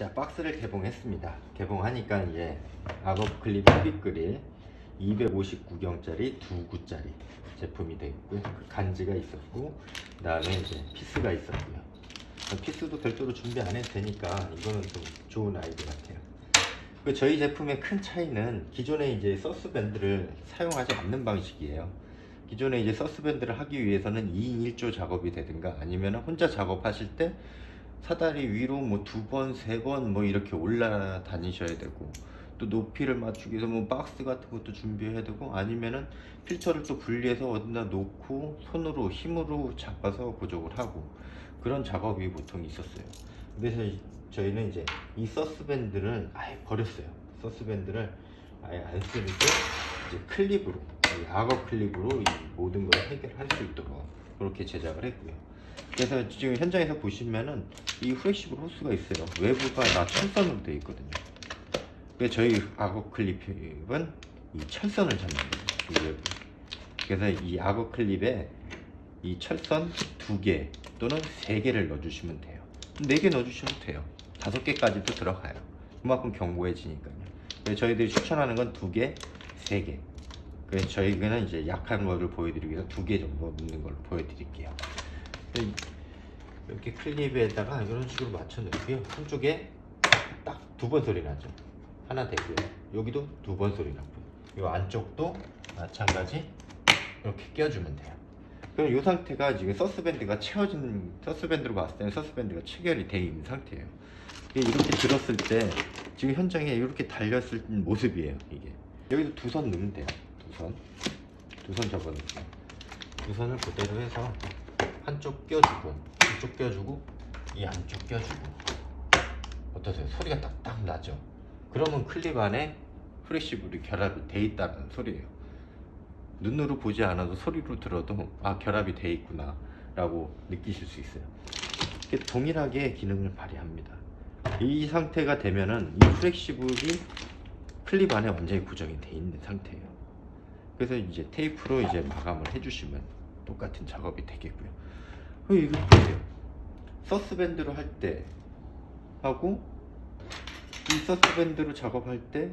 자 박스를 개봉했습니다. 개봉하니까 이제 악업 클립 흡입 그릴 259경짜리 두 구짜리 제품이 되어 있고요. 그 간지가 있었고 그 다음에 이제 피스가 있었고요. 피스도 별도로 준비 안 해도 되니까 이거는 좀 좋은 아이디어 같아요. 그 저희 제품의 큰 차이는 기존에 이제 서스밴드를 사용하지 않는 방식이에요. 기존에 이제 서스밴드를 하기 위해서는 2인 1조 작업이 되든가 아니면 혼자 작업하실 때 사다리 위로 뭐 두 번, 세 번 뭐 이렇게 올라다니셔야 되고 또 높이를 맞추기 위해서 뭐 박스 같은 것도 준비해야 되고 아니면은 필터를 또 분리해서 어디다 놓고 손으로 힘으로 잡아서 고정을 하고 그런 작업이 보통 있었어요. 그래서 이- 저희는 이제 이 서스밴드를 아예 버렸어요. 서스밴드를 아예 안 쓰고 이제 클립으로 이 악어 클립으로 이 모든 걸 해결할 수 있도록 그렇게 제작을 했고요. 그래서 지금 현장에서 보시면은 이 후레시블 호스가 있어요. 외부가 다 철선으로 되어 있거든요. 그래서 저희 악어 클립은 이 철선을 잡는 거예요. 이 외부. 그래서 이 악어 클립에 이 철선 두 개 또는 세 개를 넣어주시면 돼요. 네 개 넣어주셔도 돼요. 다섯 개까지도 들어가요. 그만큼 견고해지니까요. 그래서 저희들이 추천하는 건 두 개, 세 개. 그래서 저희는 이제 약한 거를 보여드리기 위해서 두 개 정도 넣는 걸로 보여드릴게요. 이렇게 클립에다가 이런 식으로 맞춰 놓고요. 한쪽에 딱 두 번 소리 나죠. 하나 되고요. 여기도 두 번 소리 나고요. 이 안쪽도 마찬가지 이렇게 껴주면 돼요. 그럼 이 상태가 지금 서스밴드가 채워진 서스밴드로 봤을 때는 서스밴드가 체결이 돼 있는 상태예요. 이렇게 들었을 때 지금 현장에 이렇게 달렸을 모습이에요. 이게 여기도 두선 넣으면 돼요. 두 선, 두 선 접어놓고 두 선을 그대로 해서 한쪽 껴주고 이쪽 껴주고 이 안쪽 껴주고 어떠세요? 소리가 딱딱 나죠? 그러면 클립 안에 프레시블이 결합이 돼 있다는 소리예요. 눈으로 보지 않아도 소리로 들어도 아 결합이 돼 있구나 라고 느끼실 수 있어요. 동일하게 기능을 발휘합니다. 이 상태가 되면은 이 플렉시블이 클립 안에 완전히 고정이 돼 있는 상태예요. 그래서 이제 테이프로 이제 마감을 해주시면 똑같은 작업이 되겠고요. 그리고 이거 보세요. 서스밴드로 할 때 하고 이 서스밴드로 작업할 때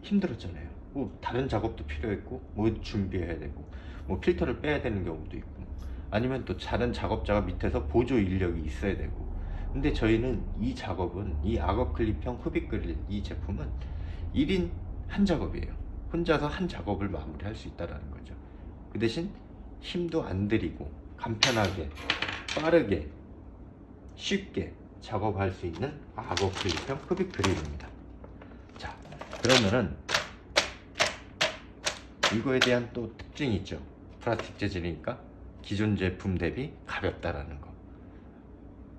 힘들었잖아요. 뭐 다른 작업도 필요했고 뭐 준비해야 되고 뭐 필터를 빼야 되는 경우도 있고 아니면 또 다른 작업자가 밑에서 보조 인력이 있어야 되고 근데 저희는 이 작업은 이 악어 클립형 흡입 그릴 이 제품은 1인 한 작업이에요. 혼자서 한 작업을 마무리할 수 있다라는 거죠. 그 대신 힘도 안 들이고 간편하게 빠르게 쉽게 작업할 수 있는 악어 클립형 흡입 그릴입니다. 자, 그러면은 이거에 대한 또 특징이 있죠. 플라스틱 재질이니까 기존 제품 대비 가볍다라는 거.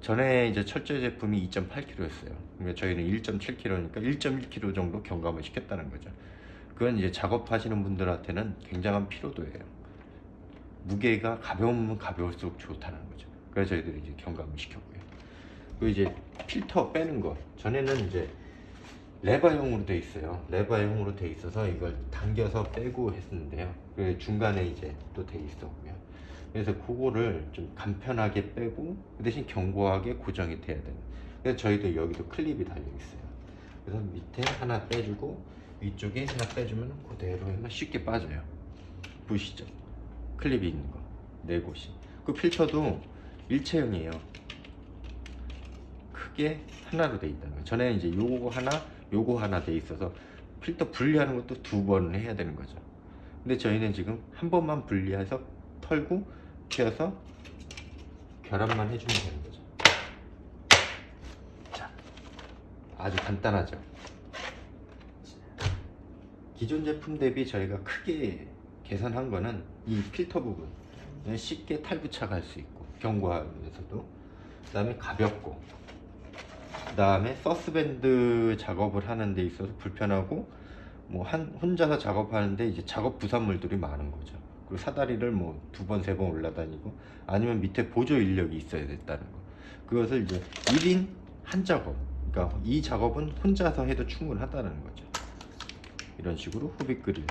전에 이제 철제 제품이 2.8kg였어요. 그러니까 저희는 1.7kg니까 1.1kg 정도 경감을 시켰다는 거죠. 그건 이제 작업하시는 분들한테는 굉장한 피로도예요. 무게가 가벼우면 가벼울수록 좋다는 거죠. 그래서 저희들이 이제 경감을 시켰고요. 그 이제 필터 빼는 거 전에는 이제 레바형으로 돼 있어요. 레바형으로 돼 있어서 이걸 당겨서 빼고 했었는데요. 그 중간에 이제 또 돼 있었고요. 그래서 그거를 좀 간편하게 빼고 그 대신 견고하게 고정이 돼야 되는. 그래서 저희도 여기도 클립이 달려 있어요. 그래서 밑에 하나 빼주고 위쪽에 하나 빼주면 그대로 쉽게 빠져요. 보시죠? 클립이 있는 거. 네 곳이. 그 필터도 일체형이에요. 크게 하나로 돼 있다는 거예요. 전에는 이제 요거 하나, 요거 하나 돼 있어서 필터 분리하는 것도 두번 해야 되는 거죠. 근데 저희는 지금 한 번만 분리해서 털고 튀어서 결합만 해주면 되는 거죠. 자, 아주 간단하죠. 기존 제품 대비 저희가 크게 개선한 거는 이 필터 부분 쉽게 탈부착 할 수 있고 견고하면서도 그 다음에 가볍고 그 다음에 서스밴드 작업을 하는 데 있어서 불편하고 뭐 한 혼자서 작업하는데 이제 작업 부산물들이 많은 거죠. 그리고 사다리를 뭐 두 번 세 번 올라다니고 아니면 밑에 보조 인력이 있어야 됐다는 거. 그것을 이제 1인 한 작업. 그러니까 이 작업은 혼자서 해도 충분하다는 거죠. 이런 식으로 후빅 그릴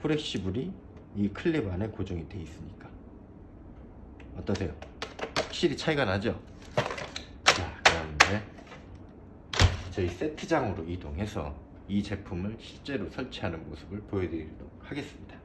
후레시블이 이 클립 안에 고정이 돼 있으니까 어떠세요? 확실히 차이가 나죠? 자, 그다음에 저희 세트장으로 이동해서 이 제품을 실제로 설치하는 모습을 보여드리도록 하겠습니다.